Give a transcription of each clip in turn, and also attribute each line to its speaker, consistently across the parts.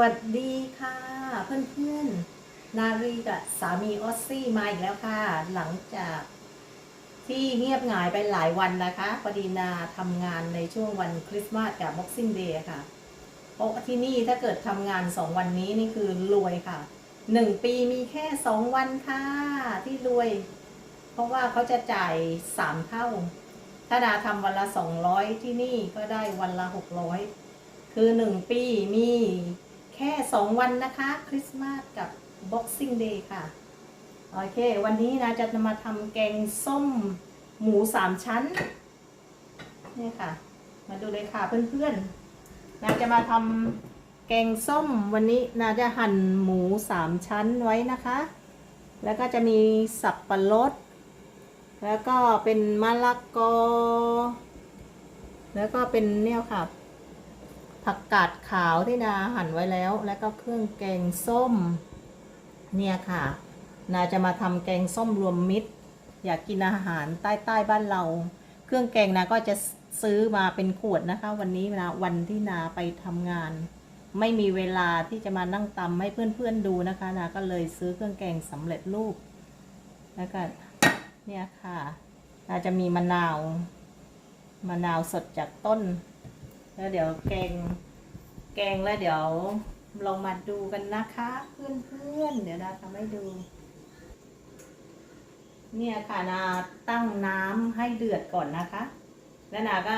Speaker 1: วัสดีค่ะ เพื่อนๆ นารีกับสามีออสซี่มาอีกแล้วค่ะ หลังจากที่เงียบหงายไปหลายวันนะคะพอดีนาทำงานในช่วงวันคริสต์มาสกับ Boxing Day ค่ะเพราะที่นี่ถ้าเกิดทำงานสองวันนี้นี่คือรวยค่ะหนึ่งปีมีแค่สองวันค่ะ ที่รวย เพราะว่าเขาจะจ่ายสามเท่า ถ้านาทำวันละสองร้อยที่นี่ก็ได้วันละหกร้อยคือหนึ่งปีมี แค่สองวันนะคะ คริสต์มาสกับ Boxing Day ค่ะ โอเค วันนี้นะจะมาทำแกงส้มหมูสามชั้น นี่ค่ะ มาดูเลยค่ะเพื่อนๆนาจะมาทำแกงส้มวันนี้นาจะหั่นหมูสามชั้นไว้นะคะ แล้วก็จะมีสับปะรด แล้วก็เป็นมะละกอ แล้วก็เป็นเนี่ยค่ะ ผักกาดขาวที่นาหั่นไว้แล้ว แล้วก็เครื่องแกงส้ม เนี่ยค่ะ นาจะมาทำแกงส้มรวมมิตร อยากกินอาหารใต้ใต้บ้านเรา เครื่องแกงนาก็จะซื้อมาเป็นขวดนะคะ วันนี้นะวันที่นาไปทำงาน ไม่มีเวลาที่จะมานั่งตำให้เพื่อนๆดูนะคะ นาก็เลยซื้อเครื่องแกงสำเร็จรูป แล้วก็เนี่ยค่ะ นาจะมีมะนาว มะนาวสดจากต้น แล้วเดี๋ยวแกง แกงแล้วเดี๋ยวลองมาดูกันนะคะเพื่อนๆเดี๋ยวนาทำให้ดู เนี่ยค่ะนาตั้งน้ำให้เดือดก่อนนะคะ แล้วนาก็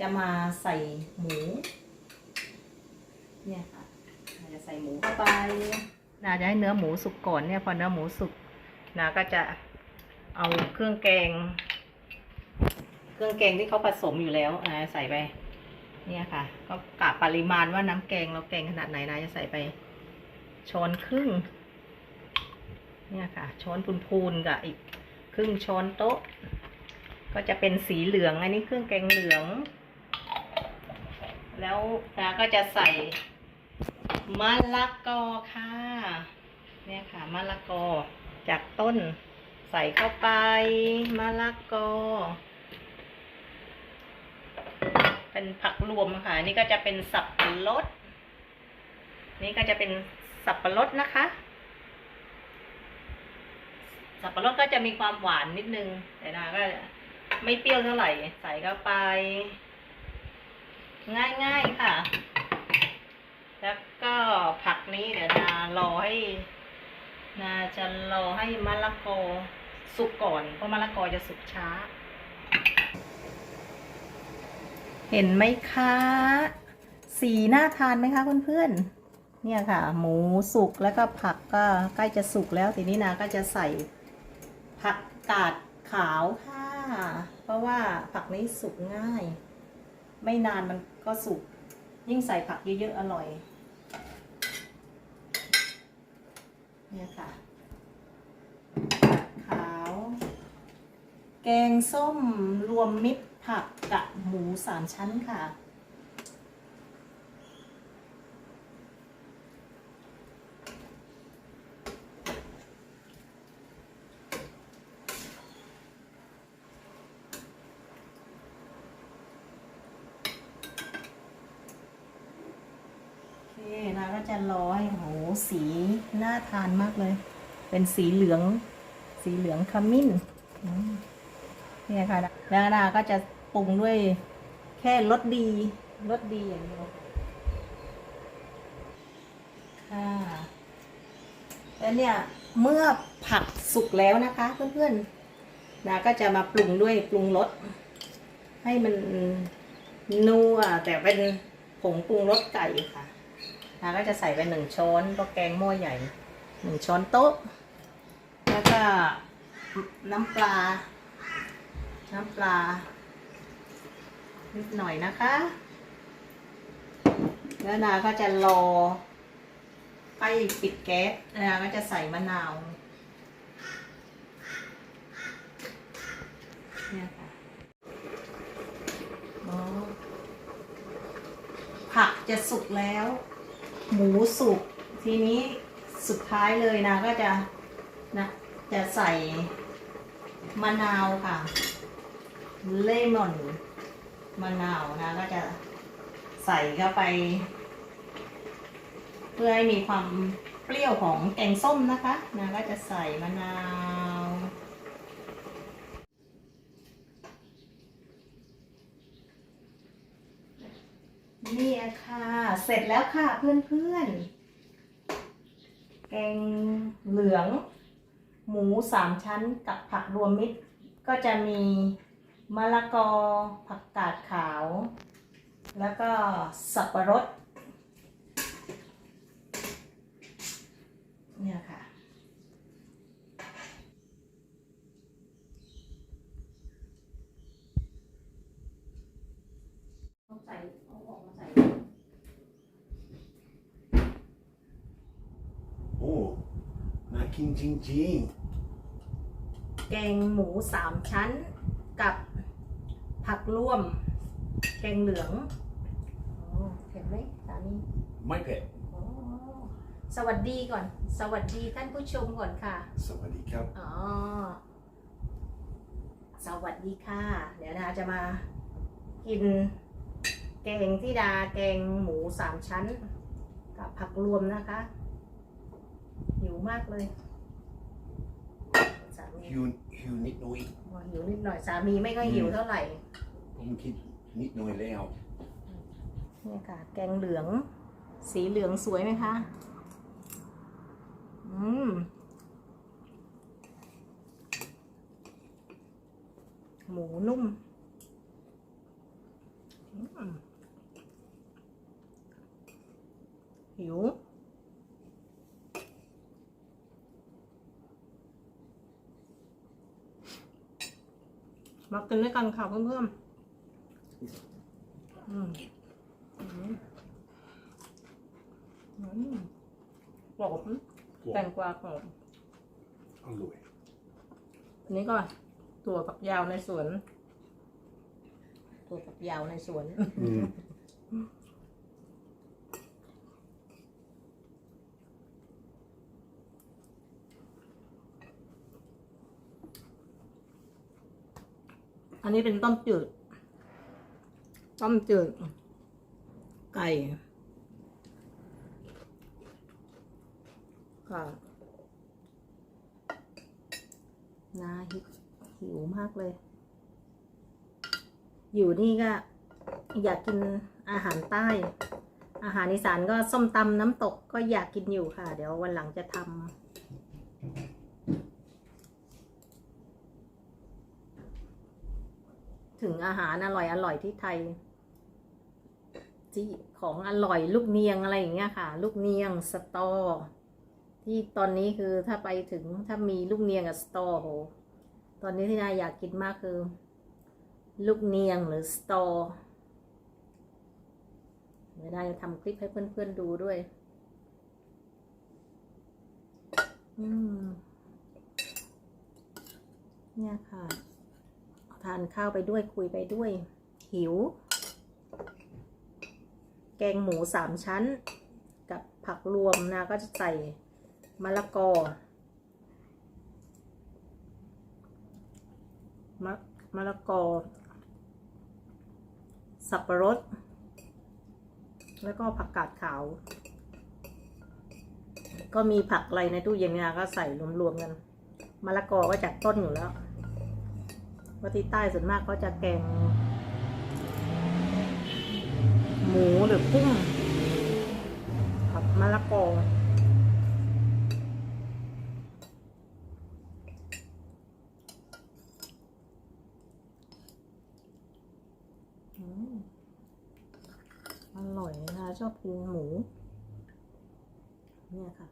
Speaker 1: จะมาใส่หมู เนี่ยค่ะนาจะใส่หมูเข้าไปนาจะให้เนื้อหมูสุกก่อนเนี่ยพอเนื้อหมูสุกนาก็จะเอาเครื่องแกง เครื่องแกงที่เขาผสมอยู่แล้วใส่ไป เนี่ยค่ะ ก็กะปริมาณว่าน้ำแกงเราแกงขนาดไหนนะจะใส่ไปช้อนครึ่ง เนี่ยค่ะ ช้อนพูนๆกับอีกครึ่งช้อนโต๊ะ ก็จะเป็นสีเหลือง อันนี้เครื่องแกงเหลือง แล้วนาก็จะใส่มะละกอค่ะ เนี่ยค่ะมะละกอจากต้น ใส่เข้าไปมะละกอ เป็นผักรวมค่ะ นี่ก็จะเป็นสับปะรด นี่ก็จะเป็นสับปะรดนะคะ สับปะรดก็จะมีความหวานนิดนึง แต่นาก็ไม่เปรี้ยวเท่าไหร่ ใส่เข้าไป ง่ายๆค่ะ แล้วก็ผักนี้เดี๋ยวนารอให้นาจะรอให้มะละกอสุกก่อน เพราะมะละกอจะสุกช้า เห็นไหมคะ สีน่าทานไหมคะเพื่อนๆ เนี่ยค่ะ หมูสุกแล้วก็ผักก็ใกล้จะสุกแล้วทีนี้นาก็จะใส่ผักกาดขาวค่ะ เพราะว่าผักนี้สุกง่าย ไม่นานมันก็สุก ยิ่งใส่ผักเยอะๆอร่อย เนี่ยค่ะขาว แกงส้มรวมมิตร ผักกับหมูสามชั้นค่ะ โอเคนะก็จะรอให้โหสีน่าทานมากเลย เป็นสีเหลือง สีเหลืองขมิ้นเนี่ยค่ะแล้วนาก็จะ ปรุงด้วย แค่รสดีรสดีอย่างเดียวค่ะแล้วเนี่ยเมื่อผักสุกแล้วนะคะเพื่อนๆนาก็จะมาปรุงด้วยปรุงรสให้มันนัวแต่เป็นผงปรุงรสไก่ค่ะนาก็จะใส่ไปหนึ่งช้อนเพราะแกงหม้อใหญ่หนึ่งช้อนโต๊ะ แล้วก็น้ำปลา น้ำปลา นิดหน่อยนะคะ แล้วนาก็จะรอไปปิดแก๊สนาก็จะใส่มะนาวเนี่ยค่ะอ๋อผักจะสุกแล้ว หมูสุก ทีนี้สุดท้ายเลยนะก็จะนะจะใส่มะนาวค่ะ เลมอน มะนาวนะก็จะใส่เข้าไป เพื่อให้มีความเปรี้ยวของแกงส้มนะคะนาก็จะใส่มะนาวนี่ค่ะ เสร็จแล้วค่ะเพื่อนๆ แกงเหลือง หมูสามชั้นกับผักรวมมิตรก็จะมี มะละกอ ผักกาดขาว แล้วก็สับปะรด เนี่ยค่ะเอาใส่เอาออกมาใส่
Speaker 2: โอ้น่ากินจริง
Speaker 1: แกงหมูสามชั้นกับ ผักร่วม แกงเหลืองโอ้เห็นไหมสามี
Speaker 2: ๆไม่เผ็ด
Speaker 1: โอ้สวัสดีก่อน สวัสดีท่านผู้ชมก่อนค่ะ
Speaker 2: สวัสดีครับ
Speaker 1: อ๋อ สวัสดีค่ะ เดี๋ยวนะคะจะมากิน แกงที่ดาแกงหมูสามชั้น กับผักรวมนะคะ หิวมากเลยสามี
Speaker 2: หิวหิวนิดหน่อย
Speaker 1: ว่าหิวนิดหน่อยสามีไม่ค่อยหิวเท่าไหร่
Speaker 2: ผมคิดนิดหน่อยแล้ว
Speaker 1: เนี่ยค่ะ แกงเหลือง สีเหลืองสวยไหมคะอืมหมูนุ่มอืมหิว มากินด้วยกันค่ะเพื่อนๆอืมอืมอืมหอมแตงกวาหอม
Speaker 2: อร่อย
Speaker 1: อันนี้ก็ถั่วฝักยาวในสวนถั่วฝักยาวในสวน อันนี้เป็นต้มจืด ต้มจืด ไก่ ค่ะนาหิหิวมากเลย อยู่นี่ก็ อยากกินอาหารใต้ อาหารอีสานก็ส้มตำน้ำตกก็อยากกินอยู่ค่ะ เดี๋ยววันหลังจะทำ ถึงอาหารอร่อยอร่อยที่ไทยที่ของอร่อยลูกเนียงอะไรอย่างเงี้ยค่ะ ลูกเนียงสตอ ที่ตอนนี้คือถ้าไปถึงถ้ามีลูกเนียงกับสตอโหตอนนี้ที่นายอยากกินมากคือ ลูกเนียงหรือสตอเดี๋ยวได้จะทำคลิปให้เพื่อนๆดูด้วย อืมเนี่ยค่ะ ทานข้าวไปด้วยคุยไปด้วย หิว แกงหมูสามชั้น กับผักรวมนะก็จะใส่มะละกอมะมะละกอ สับปะรด แล้วก็ผักกาดขาว ก็มีผักอะไรในตู้เย็นนี่ยก็ใส่รวมๆกันมะละกอก็จากต้นอยู่แล้ว เพราะที่ใต้ส่วนมากก็จะแกง หมูหรือกุ้งกับมะละกออร่อยนะคะ ชอบกินหมู เนี่ยค่ะ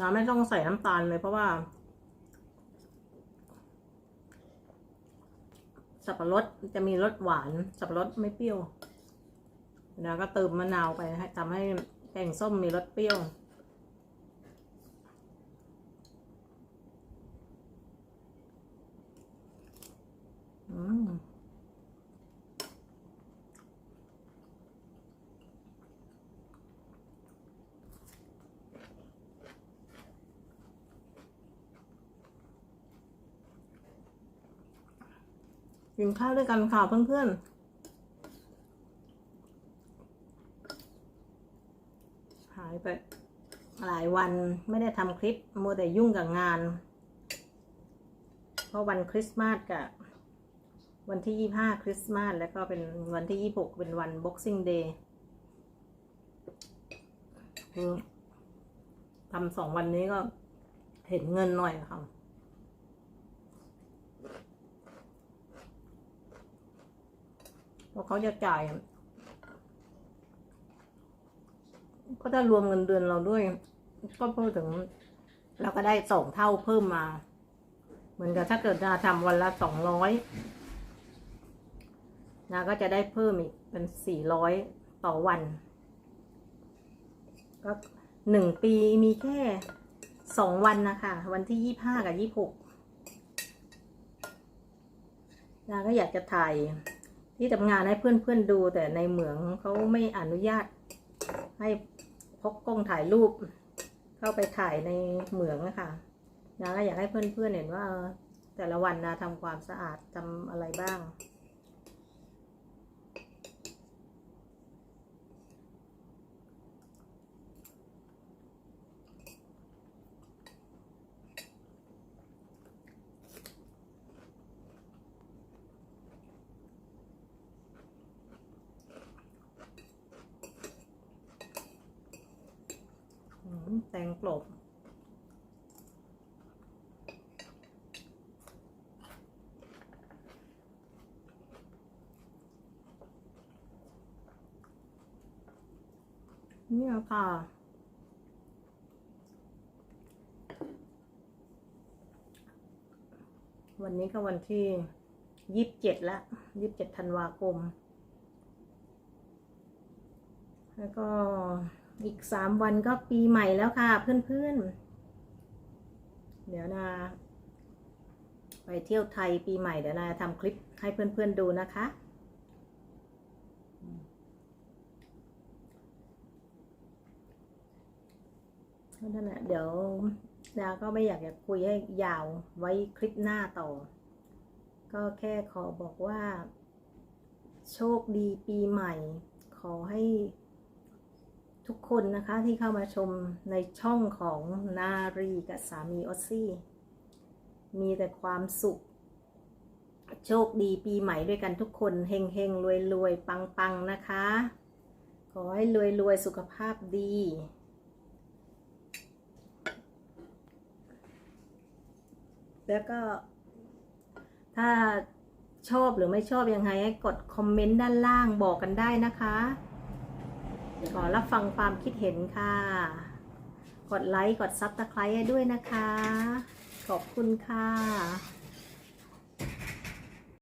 Speaker 1: นะไม่ต้องใส่น้ำตาลเลยเพราะว่า สับปะรดจะมีรสหวาน สับปะรดไม่เปรี้ยวนะก็เติมมะนาวไปให้ทำให้แกงส้มมีรสเปรี้ยว อืม กินข้าวด้วยกันค่ะเพื่อนๆ หายไป หลายวันไม่ได้ทำคลิปมัวแต่ยุ่งกับงาน เพราะวันคริสต์มาสกับวันที่ยี่ห้าคริสต์มาสแล้วก็เป็นวันที่ยี่หกเป็นวัน Boxing Day คือทำสองวันนี้ก็เห็นเงินหน่อยค่ะ เพราเขาจะจ่ายก็ถ้ารวมเงินเดือนเราด้วย ก็พูดถึง เราก็ได้สองเท่าเพิ่มมา เหมือนกับถ้าเกิดนาทำวันละสองร้อยนาก็จะได้เพิ่มอีกเป็นสี่ร้อยต่อวัน ก็หนึ่งปีมีแค่สองวันนะคะ วันที่ยี่ห้ากับยี่หกนาก็อยากจะถ่าย ที่ทำงานให้เพื่อนๆดูแต่ในเหมืองเขาไม่อนุญาต ให้พกกล้องถ่ายรูป เข้าไปถ่ายในเหมืองะค่ะนะก็อยากให้เพื่อนๆเห็นว่าแต่ละวันนะทำความสะอาดทำอะไรบ้าง อืม แตงกลบ เนี่ยค่ะ วันนี้ก็วันที่ยี่สิบเจ็ดล้วยี่สิบเจ็ดธันวาคม แล้วก็ อีกสามวันก็ปีใหม่แล้วค่ะ เพื่อนๆ เดี๋ยวนาไปเที่ยวไทยปีใหม่เดี๋ยวนาทำคลิปให้เพื่อนๆดูนะคะก็นั่นแหละเดี๋ยวดาก็ไม่อยากจะคุยให้ยาวไว้คลิปหน้าต่อ ก็แค่ขอบอกว่า โชคดีปีใหม่ ขอให้ ทุกคนนะคะที่เข้ามาชมในช่องของนารีกับสามีออซี่ มีแต่ความสุข โชคดีปีใหม่ด้วยกันทุกคน เฮงเฮงรวยรวยปังปังนะคะ ขอให้รวยรวยสุขภาพดี แล้วก็ ถ้าชอบหรือไม่ชอบยังไงให้กดคอมเมนต์ด้านล่างบอกกันได้นะคะ ขอรับฟังความคิดเห็นค่ะ กดไลค์ กดซับสไครต์ด้วยนะคะ ขอบคุณค่ะ